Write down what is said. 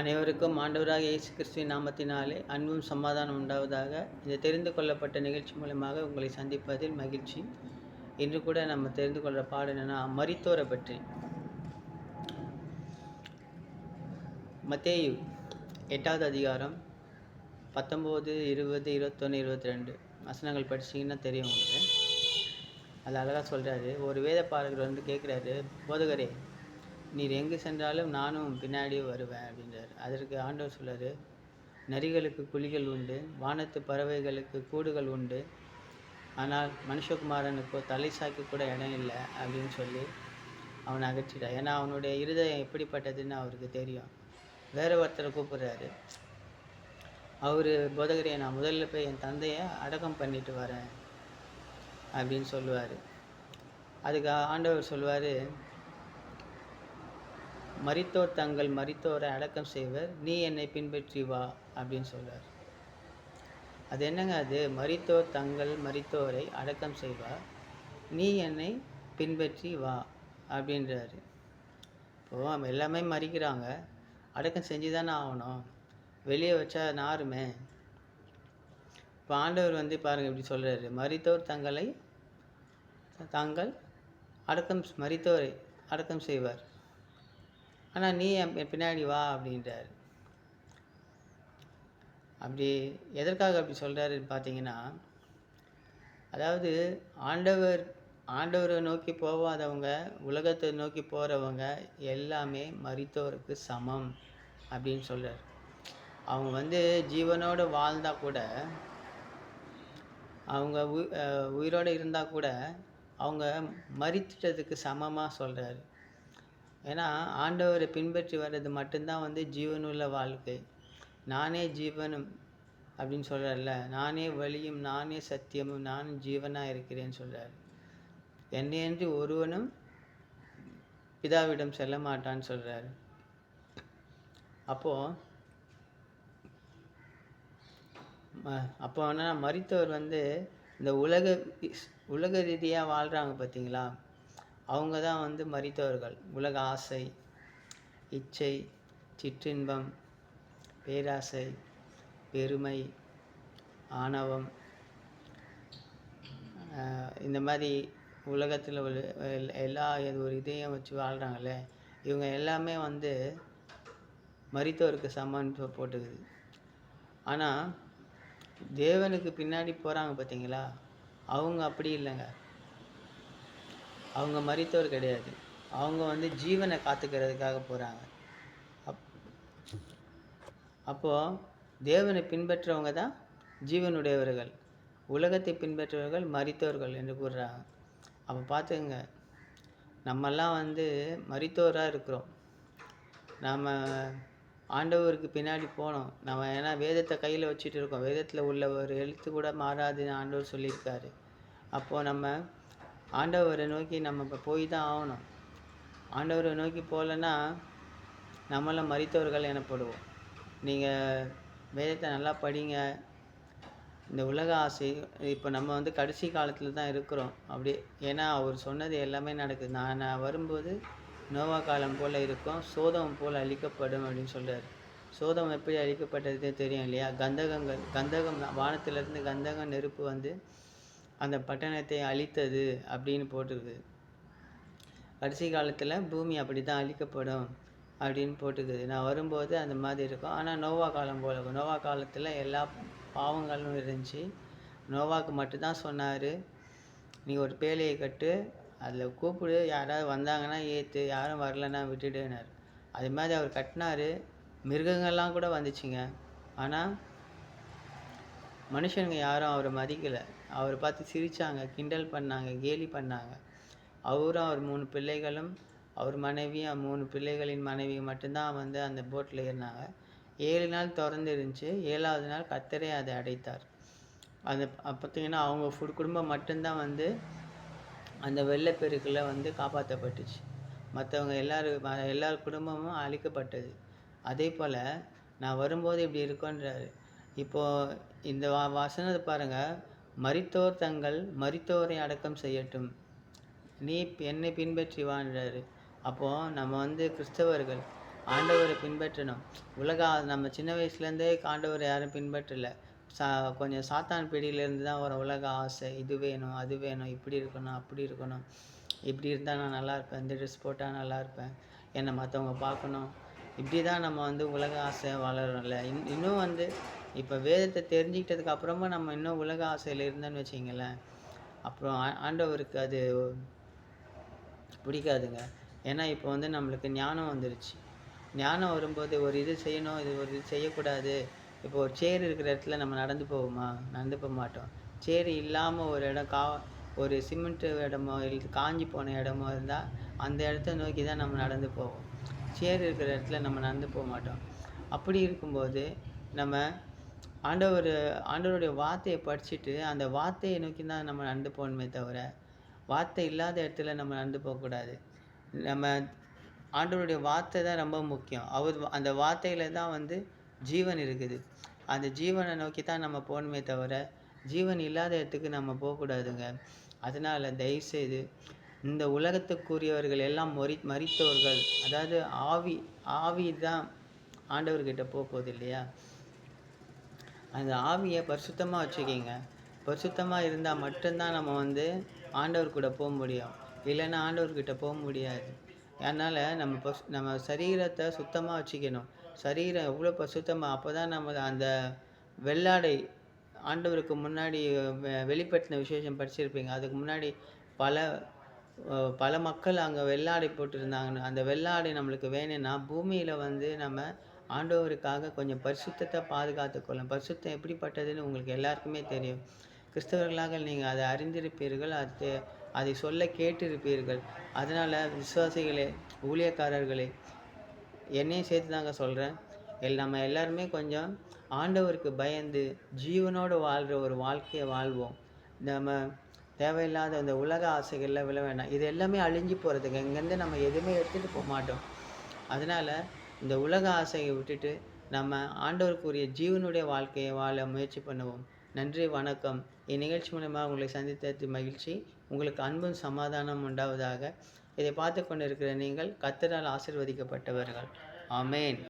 அனைவருக்கும் ஆண்டவராக இயேசு கிறிஸ்துவின் நாமத்தினாலே அன்பும் சமாதானம் உண்டாவதாக. இந்த தெரிந்து கொள்ளப்பட்ட நிகழ்ச்சி மூலமாக உங்களை சந்திப்பதில் மகிழ்ச்சி. இன்று கூட நம்ம தெரிந்து கொள்கிற பாடம் என்னென்னா மரித்தோரை பற்றி மத்தேயு எட்டாவது அதிகாரம் பத்தொம்போது இருபது இருபத்தொன்று இருபத்தி ரெண்டு வசனங்கள் படிச்சிங்கன்னா தெரியும் உங்களுக்கு. அது அழகாக சொல்கிறாரு ஒரு வேத பாடகர் வந்து கேட்குறாரு போதகரே நீர் எங்கு சென்றாலும் நானும் பின்னாடியே வருவேன் அப்படின்றார். அதற்கு ஆண்டவர் சொல்றாரு நரிகளுக்கு குழிகள் உண்டு வானத்து பறவைகளுக்கு கூடுகள் உண்டு. ஆனால் மனுஷகுமாரனுக்கோ தலை சாக்கி கூட இடம் இல்லை அப்படின்னு சொல்லி அவனை அகற்றிட்டார் ஏன்னா அவனுடைய இருதயம் எப்படிப்பட்டதுன்னு அவருக்கு தெரியும். வேற ஒருத்தரை கூப்பிட்றாரு. அவர் போதகரையை நான் முதல்ல போய் என் தந்தையை அடக்கம் பண்ணிட்டு வரேன் அப்படின்னு சொல்லுவார். அதுக்கு ஆண்டவர் சொல்லுவார் மறித்தோர் தங்கள் மறித்தோரை அடக்கம் செய்வர். நீ என்னை பின்பற்றி வா அப்படின்னு சொல்வார் அது என்னங்க அது? மறித்தோர் தங்கள் மறித்தோரை அடக்கம் செய்வார். நீ என்னை பின்பற்றி வா அப்படின்றாரு. இப்போது நம்ம எல்லாமே மறிக்கிறாங்க. அடக்கம் செஞ்சு தானே ஆகணும். வெளியே வச்சா நாருமே. இப்போ ஆண்டவர் வந்து பாருங்கள் இப்படி சொல்கிறாரு மறித்தோர் தங்களை தாங்கள் அடக்கம் மறித்தோரை அடக்கம் செய்வார். ஆனால் நீ என் பின்னாடி வா அப்படின்றாரு. அப்படி எதற்காக அப்படி சொல்கிறாருன்னு பார்த்தீங்கன்னா அதாவது ஆண்டவர் ஆண்டவரை நோக்கி போகாதவங்க உலகத்தை நோக்கி போகிறவங்க எல்லாமே மரித்தோருக்கு சமம் அப்படின்னு சொல்கிறார் அவங்க வந்து ஜீவனோடு வாழ்ந்தால் கூட அவங்க உ- உயிரோடு இருந்தால் கூட அவங்க மறித்துட்டதுக்கு சமமாக சொல்கிறாரு ஏன்னா ஆண்டவரை பின்பற்றி வர்றது மட்டும்தான் வந்து ஜீவனுள்ள வாழ்க்கை. நானே ஜீவனும் அப்படின்னு சொல்கிறார்ல நானே வழியும் நானே சத்தியமும் நானும் ஜீவனாக இருக்கிறேன்னு சொல்கிறார் என்னையன்றி ஒருவனும் பிதாவிடம் செல்ல மாட்டான்னு சொல்கிறாரு அப்போது அப்போ என்ன மறித்தவர் வந்து இந்த உலக உலக ரீதியாக வாழ்கிறாங்க பார்த்தீங்களா அவங்க தான் வந்து மறித்தவர்கள் உலக ஆசை இச்சை சிற்றின்பம் பேராசை பெருமை ஆணவம் இந்த மாதிரி உலகத்தில் உள்ள எல்லா இது ஒரு இதையும் வச்சு வாழ்கிறாங்கல்ல இவங்க எல்லாமே வந்து மறித்தவருக்கு சமன்னு போட்டுக்குது. ஆனால் தேவனுக்கு பின்னாடி போகிறாங்க பார்த்தீங்களா அவங்க அப்படி இல்லைங்க. அவங்க மறித்தவர் கிடையாது. அவங்க வந்து ஜீவனை காத்துக்கிறதுக்காக போகிறாங்க அப் அப்போது தேவனை பின்பற்றவங்க தான் ஜீவனுடையவர்கள். உலகத்தை பின்பற்றவர்கள் மறித்தவர்கள் என்று கூறுறாங்க. அப்போ பார்த்துங்க நம்மெல்லாம் வந்து மறித்தோராக இருக்கிறோம். நாம் ஆண்டவருக்கு பின்னாடி போனோம். நம்ம ஏன்னா வேதத்தை கையில் வச்சுட்டு இருக்கோம். வேதத்தில் உள்ள ஒரு எழுத்து கூட மாறாதுன்னு ஆண்டவர் சொல்லியிருக்காரு. அப்போது நம்ம ஆண்டவரை நோக்கி நம்ம இப்போ போய் தான் ஆகணும். ஆண்டவரை நோக்கி போகலன்னா நம்மளை மறித்தவர்கள் எனப்படுவோம். நீங்கள் வேதத்தை நல்லா படிங்க. இந்த உலக ஆசை இப்போ நம்ம வந்து கடைசி காலத்தில் தான் இருக்கிறோம். அப்படி ஏன்னா அவர் சொன்னது எல்லாமே நடக்குது. நான் நான் வரும்போது நோவா காலம் போல் இருக்கும். சோதம் போல் அழிக்கப்படும் அப்படின்னு சொல்கிறார் சோதம் எப்படி அழிக்கப்பட்டது தெரியும் இல்லையா? கந்தகங்கள் கந்தகம் வானத்திலேருந்து கந்தகம் நெருப்பு வந்து அந்த பட்டணத்தை அழித்தது அப்படின்னு போட்டிருக்குது கடைசி காலத்தில் பூமி அப்படி தான் அழிக்கப்படும் அப்படின்னு போட்டுக்குது நான் வரும்போது அந்த மாதிரி இருக்கும். ஆனால் நோவா காலம் போல நோவா காலத்தில் எல்லா பாவங்களும் இருந்துச்சு. நோவாக்கு மட்டும்தான் சொன்னார். நீ ஒரு பேழையை கட்டு அதில் கூப்பிடு. யாராவது வந்தாங்கன்னா ஏற்று யாரும் வரலன்னா விட்டுடுனார் அது மாதிரி அவர் கட்டினாரு. மிருகங்கள்லாம் கூட வந்துச்சுங்க. ஆனால் மனுஷனுங்க யாரும் அவரை மதிக்கலை. அவரை பார்த்து சிரித்தாங்க கிண்டல் பண்ணாங்க கேலி பண்ணாங்க. அவரும் அவர் மூணு பிள்ளைகளும் அவர் மனைவியும் மூணு பிள்ளைகளின் மனைவி மட்டும்தான் வந்து அந்த போட்டில் ஏறினாங்க. ஏழு நாள் திறந்து இருந்துச்சு ஏழாவது நாள் கத்தரே அதை அடைத்தார். அந்த பார்த்தீங்கன்னா அவங்க ஃபுட் குடும்பம் மட்டும்தான் வந்து அந்த வெள்ளப்பெருக்கில் வந்து காப்பாற்றப்பட்டுச்சு மற்றவங்க எல்லாரும் எல்லார் குடும்பமும் அழிக்கப்பட்டது. அதே போல் நான் வரும்போது இப்படி இருக்கோன்றாரு இப்போது இந்த வா வசனத்தை பாருங்கள் மரித்தோர் தங்கள் மரித்தோரை அடக்கம் செய்யட்டும். நீ என்னை பின்பற்றி வான்றாரு அப்போது நம்ம வந்து கிறிஸ்தவர்கள் ஆண்டவரை பின்பற்றணும். உலக நம்ம சின்ன வயசுலேருந்தே ஆண்டவரை யாரும் பின்பற்றல. சா கொஞ்சம் சாத்தான் பிடியிலேருந்து தான் வர உலக ஆசை இது வேணும் அது வேணும் இப்படி இருக்கணும் அப்படி இருக்கணும். இப்படி இருந்தால் நான் நல்லா இருப்பேன் இந்த ட்ரெஸ் போட்டால் நல்லா இருப்பேன் என்னை மற்றவங்க பார்க்கணும். இப்படி தான் நம்ம வந்து உலக ஆசை வளரோம்ல இன் இன்னும் வந்து இப்போ வேதத்தை தெரிஞ்சுக்கிட்டதுக்கு அப்புறமா நம்ம இன்னும் உலக ஆசையில் இருந்தோன்னு வச்சிங்களேன் அப்புறம் ஆண்டவருக்கு அது பிடிக்காதுங்க. ஏன்னா இப்போ வந்து நம்மளுக்கு ஞானம் வந்துருச்சு. ஞானம் வரும்போது ஒரு இது செய்யணும் இது ஒரு இது செய்யக்கூடாது. இப்போ ஒரு சேர் இருக்கிற இடத்துல நம்ம நடந்து போவோமா? நடந்து போக மாட்டோம். சேர் இல்லாமல் ஒரு இடம் கா ஒரு சிமெண்ட் இடமோ இல்லை காஞ்சி போன இடமோ இருந்தால் அந்த இடத்த நோக்கி தான் நம்ம நடந்து போவோம். சேர் இருக்கிற இடத்துல நம்ம நடந்து போக மாட்டோம். அப்படி இருக்கும்போது நம்ம ஆண்டவர் ஆண்டவருடைய வார்த்தையை படிச்சுட்டு அந்த வார்த்தையை நோக்கி தான் நம்ம நடந்து போகணுமே தவிர வார்த்தை இல்லாத இடத்துல நம்ம நடந்து போகக்கூடாது. நம்ம ஆண்டவருடைய வார்த்தை தான் ரொம்ப முக்கியம். அவர் அந்த வார்த்தையில் தான் வந்து ஜீவன் இருக்குது. அந்த ஜீவனை நோக்கி தான் நம்ம போகணுமே தவிர ஜீவன் இல்லாத இடத்துக்கு நம்ம போகக்கூடாதுங்க. அதனால் தயவுசெய்து இந்த உலகத்துக்குரியவர்கள் எல்லாம் மறி மறித்தவர்கள் அதாவது ஆவி ஆவி தான் ஆண்டவர்கிட்ட போக போகுது இல்லையா? அந்த ஆவியை பரிசுத்தமாக வச்சுக்கிங்க. பரிசுத்தமாக இருந்தால் மட்டும்தான் நம்ம வந்து ஆண்டவர் கூட போக முடியும். இல்லைன்னா ஆண்டவர்கிட்ட போக முடியாது. அதனால் நம்ம பசு நம்ம சரீரத்தை சுத்தமாக வச்சுக்கணும். சரீரம் எவ்வளோ பசுத்தமாக அப்போ தான் நம்ம அந்த வெள்ளாடை ஆண்டவருக்கு முன்னாடி வெ- விசேஷம் படிச்சிருப்பீங்க. அதுக்கு முன்னாடி பல பல மக்கள் அங்கே வெள்ளாடை போட்டிருந்தாங்க. அந்த வெள்ளாடை நம்மளுக்கு வேணும்னா பூமியில் வந்து நம்ம ஆண்டவருக்காக கொஞ்சம் பரிசுத்தத்தை பாதுகாத்துக்கொள்ளும் பரிசுத்தம் எப்படிப்பட்டதுன்னு உங்களுக்கு எல்லாருக்குமே தெரியும். கிறிஸ்தவர்களாக நீங்கள் அதை அறிந்திருப்பீர்கள். அது அதை சொல்ல கேட்டிருப்பீர்கள். அதனால் விசுவாசிகளே ஊழியக்காரர்களே என்னையும் சேர்த்து தாங்க சொல்கிறேன் எல் நம்ம எல்லாருமே கொஞ்சம் ஆண்டவருக்கு பயந்து ஜீவனோடு வாழ்கிற ஒரு வாழ்க்கையை வாழ்வோம். நம்ம தேவையில்லாத அந்த உலக ஆசைகளில் விழ வேண்டாம். இது எல்லாமே அழிஞ்சு போகிறதுக்கு இங்கேருந்து நம்ம எதுவுமே எடுத்துகிட்டு போக மாட்டோம். அதனால் இந்த உலக ஆசையை விட்டுட்டு நம்ம ஆண்டவருக்குரிய ஜீவனுடைய வாழ்க்கையை வாழ முயற்சி பண்ணுவோம். நன்றி வணக்கம். இந்நிகழ்ச்சி மூலமாக உங்களை சந்தித்தது மகிழ்ச்சி. உங்களுக்கு அன்பும் சமாதானம் உண்டாவதாக. இதை பார்த்து கொண்டிருக்கிற நீங்கள் கத்தரால் ஆசிர்வதிக்கப்பட்டவர்கள். ஆமேன்.